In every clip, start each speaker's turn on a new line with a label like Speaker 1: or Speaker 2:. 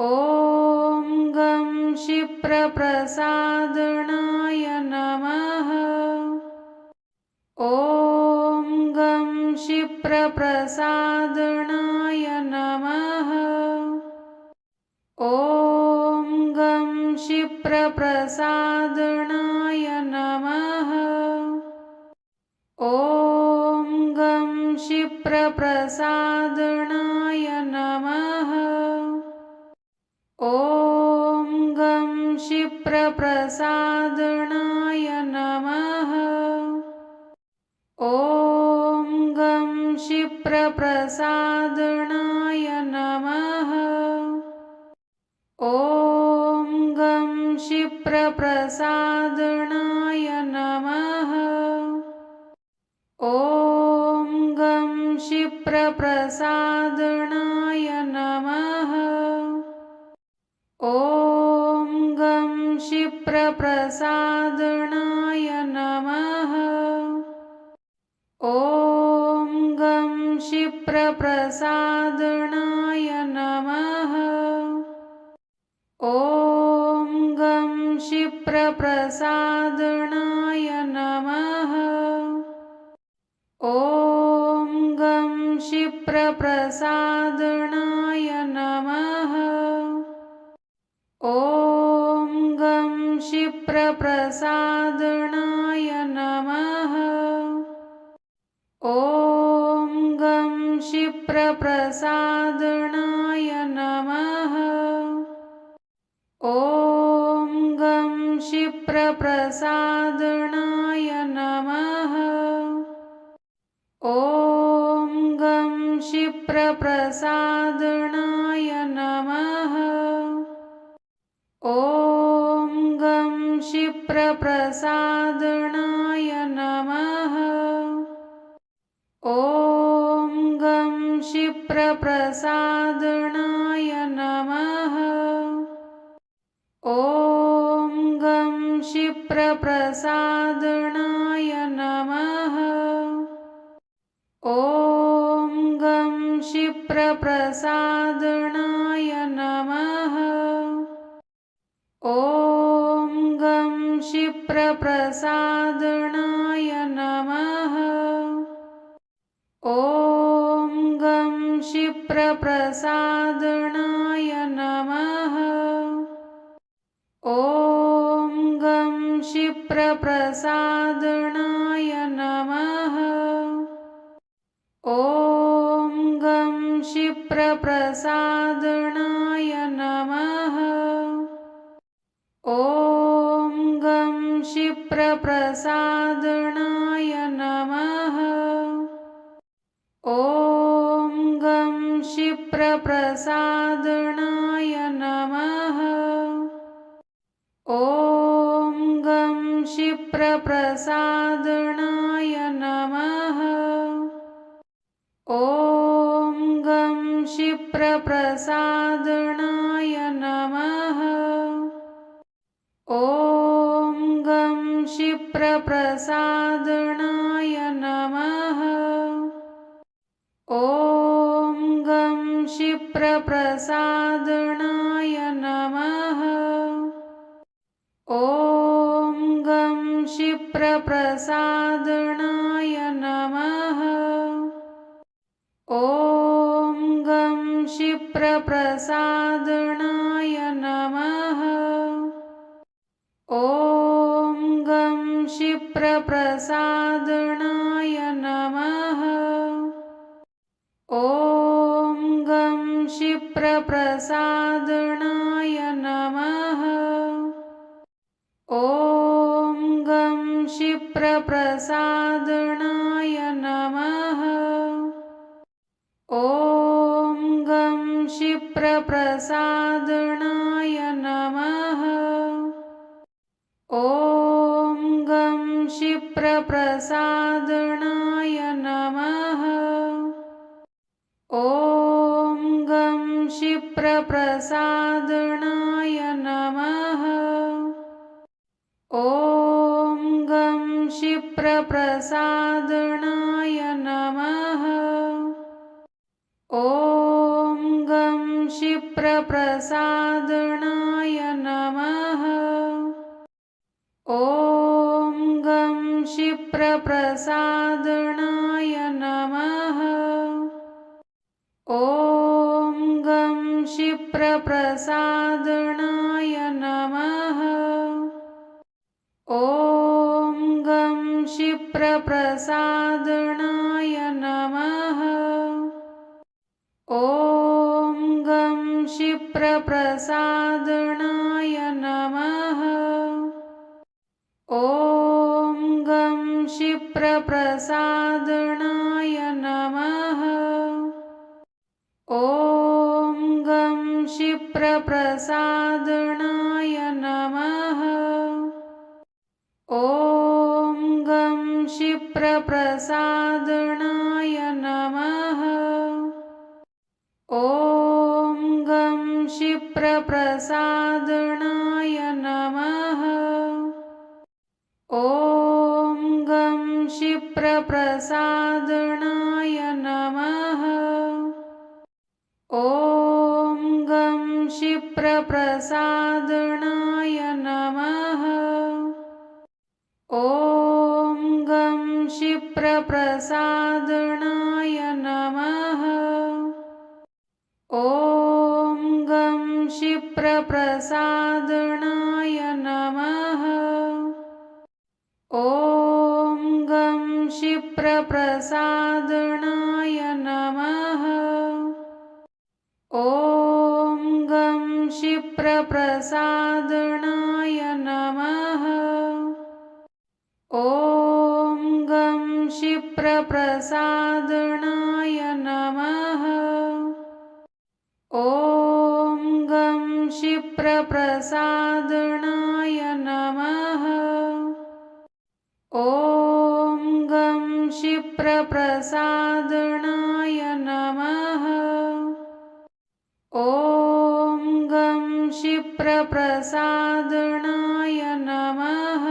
Speaker 1: ॐ गं क्षिप्रप्रसादनाय नमः। ॐ गं क्षिप्रप्रसादनाय नमः। ॐ गं क्षिप्रप्रसादनाय नमः। ॐ गं क्षिप्रप्रसादनाय नमः ॐ गं क्षिप्रप्रसादनाय नमः। ॐ गं क्षिप्रप्रसादनाय नमः। ॐ गं क्षिप्रप्रसादनाय नमः। ॐ गं क्षिप्रप्रसादनाय क्षिप्रप्रसादनाय नमः। ॐ गं क्षिप्रप्रसादनाय नमः। ॐ गं क्षिप्रप्रसादनाय नमः। ॐ गं क्षिप्रप्रसादनाय क्षिप्रप्रसादनाय नमः। ॐ गं क्षिप्रप्रसादनाय नमः। ॐ गं क्षिप्रप्रसादनाय नमः। ॐ गं क्षिप्रप्रसादनाय क्षिप्रप्रसादनाय नमः। ॐ गं क्षिप्रप्रसादनाय नमः। ॐ गं क्षिप्रप्रसादनाय नमः। ॐ गं क्षिप्रप्रसादनाय क्षिप्रप्रसादनाय नमः। ॐ गं क्षिप्रप्रसादनाय नमः। ॐ गं क्षिप्रप्रसादनाय नमः। ॐ गं क्षिप्रप्रसादनाय क्षिप्रप्रसादनाय नमः। ॐ गं क्षिप्रप्रसादनाय नमः। ॐ गं क्षिप्रप्रसादनाय नमः। ॐ गं क्षिप्रप्रसादनाय नमः। ॐ क्षिप्रप्रसादनाय नमः ॐ गं क्षिप्रप्रसादनाय नमः। ॐ गं क्षिप्रप्रसादनाय नमः। ॐ गं क्षिप्रप्रसादनाय क्षिप्रप्रसादनाय नमः। ॐ गं क्षिप्रप्रसादनाय नमः। ॐ गं क्षिप्रप्रसादनाय नमः। ॐ गं क्षिप्रप्रसादनाय क्षिप्रप्रसादनाय नमः। ॐ गं क्षिप्रप्रसादनाय नमः। ॐ गं क्षिप्रप्रसादनाय नमः। ॐ गं क्षिप्रप्रसादनाय नमः क्षिप्रप्रसादनाय नमः। ॐ गं क्षिप्रप्रसादनाय नमः। ॐ गं क्षिप्रप्रसादनाय नमः। ॐ गं क्षिप्रप्रसादनाय नमः क्षिप्रप्रसादनाय नमः। ॐ गं क्षिप्रप्रसादनाय नमः। ॐ गं क्षिप्रप्रसादनाय नमः। ॐ गं क्षिप्रप्रसादनाय क्षिप्रप्रसादनाय नमः। ॐ गं क्षिप्रप्रसादनाय नमः। ॐ गं क्षिप्रप्रसादनाय नमः। ॐ गं क्षिप्रप्रसादनाय क्षिप्रप्रसादनाय नमः।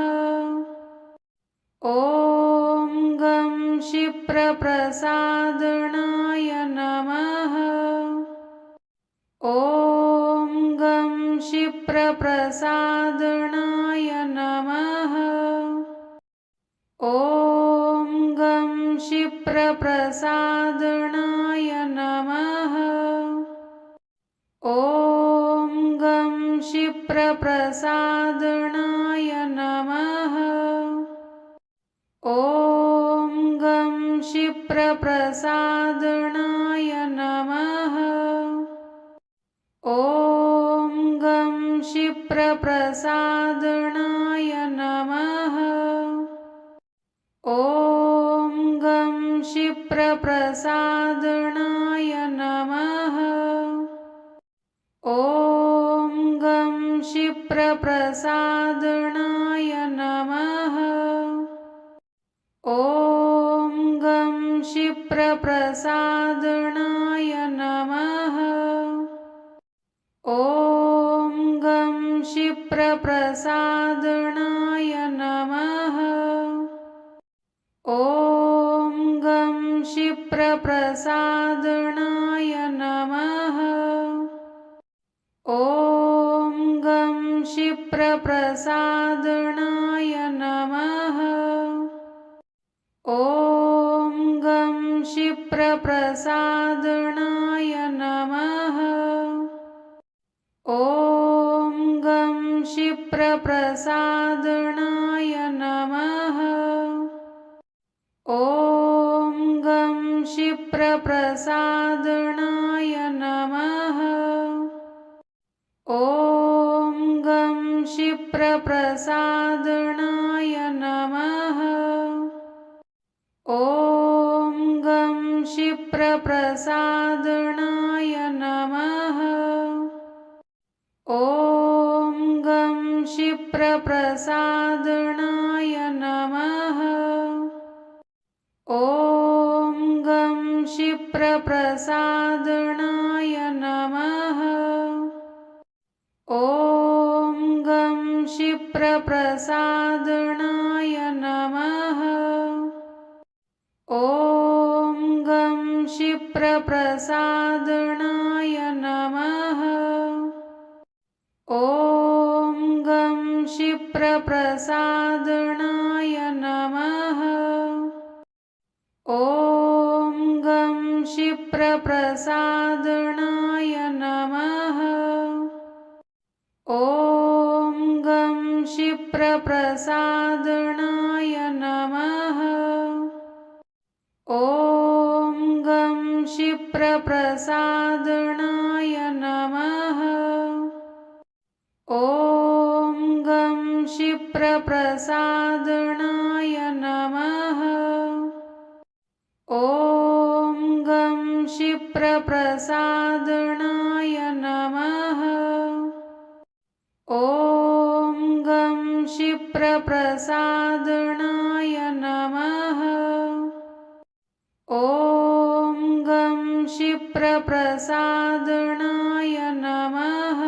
Speaker 1: ॐ गं क्षिप्रप्रसादनाय नमः। ॐ गं क्षिप्रप्रसादनाय नमः। ॐ गं क्षिप्रप्रसादनाय नमः क्षिप्रप्रसादनाय नमः। ॐ गं क्षिप्रप्रसादनाय नमः। ॐ गं क्षिप्रप्रसादनाय नमः। ॐ गं क्षिप्रप्रसादनाय क्षिप्रप्रसादनाय नमः। ॐ गं क्षिप्रप्रसादनाय नमः। ॐ गं क्षिप्रप्रसादनाय नमः। ॐ गं क्षिप्रप्रसादनाय नमः क्षिप्रप्रसादनाय नमः। ॐ गं क्षिप्रप्रसादनाय नमः। ॐ गं क्षिप्रप्रसादनाय नमः। ॐ गं क्षिप्रप्रसादनाय नमः क्षिप्रप्रसादनाय नमः। ॐ गं क्षिप्रप्रसादनाय नमः। ॐ गं क्षिप्रप्रसादनाय नमः। ॐ गं क्षिप्रप्रसादनाय क्षिप्रप्रसादनाय नमः। ॐ गं क्षिप्रप्रसादनाय नमः। ॐ गं क्षिप्रप्रसादनाय नमः। ॐ गं क्षिप्रप्रसादनाय नमः। ॐ क्षिप्रप्रसादनाय नमः ॐ गं क्षिप्रप्रसादनाय नमः।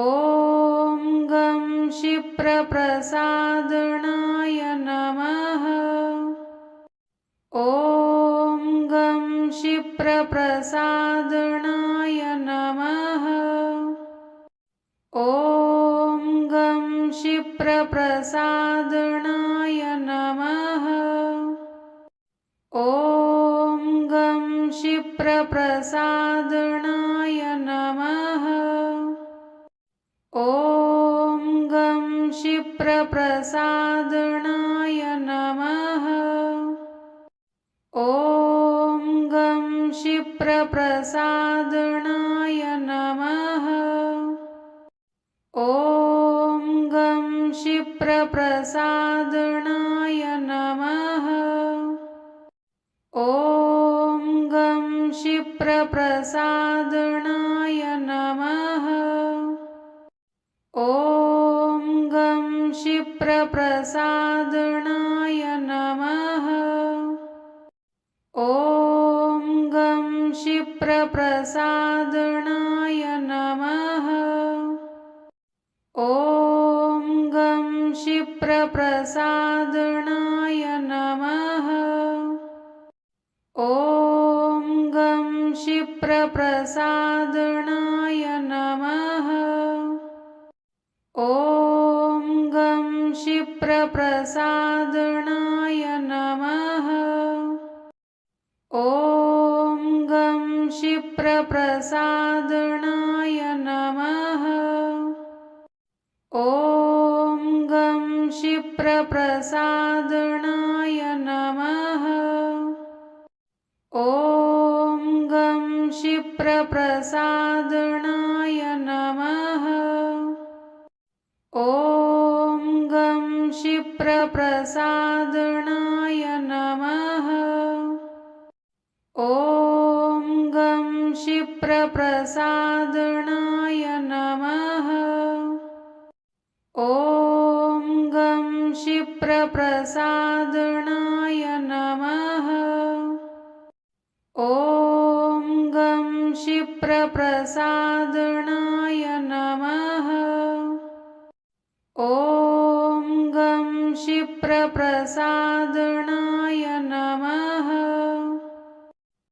Speaker 1: ॐ गं क्षिप्रप्रसादनाय नमः। ॐ गं क्षिप्रप्रसादनाय क्षिप्रप्रसादनाय नमः। ॐ गं क्षिप्रप्रसादनाय नमः। ॐ गं क्षिप्रप्रसादनाय नमः। ॐ गं क्षिप्रप्रसादनाय नमः। ॐ क्षिप्रप्रसादनाय नमः। ॐ गं क्षिप्रप्रसादनाय नमः। ॐ गं क्षिप्रप्रसादनाय नमः। ॐ गं क्षिप्रप्रसादनाय नमः क्षिप्रप्रसादनाय नमः। ॐ गं क्षिप्रप्रसादनाय नमः। ॐ गं क्षिप्रप्रसादनाय नमः। ॐ गं क्षिप्रप्रसादनाय नमः क्षिप्रप्रसादनाय नमः। ॐ गं क्षिप्रप्रसादनाय नमः। ॐ गं क्षिप्रप्रसादनाय さん。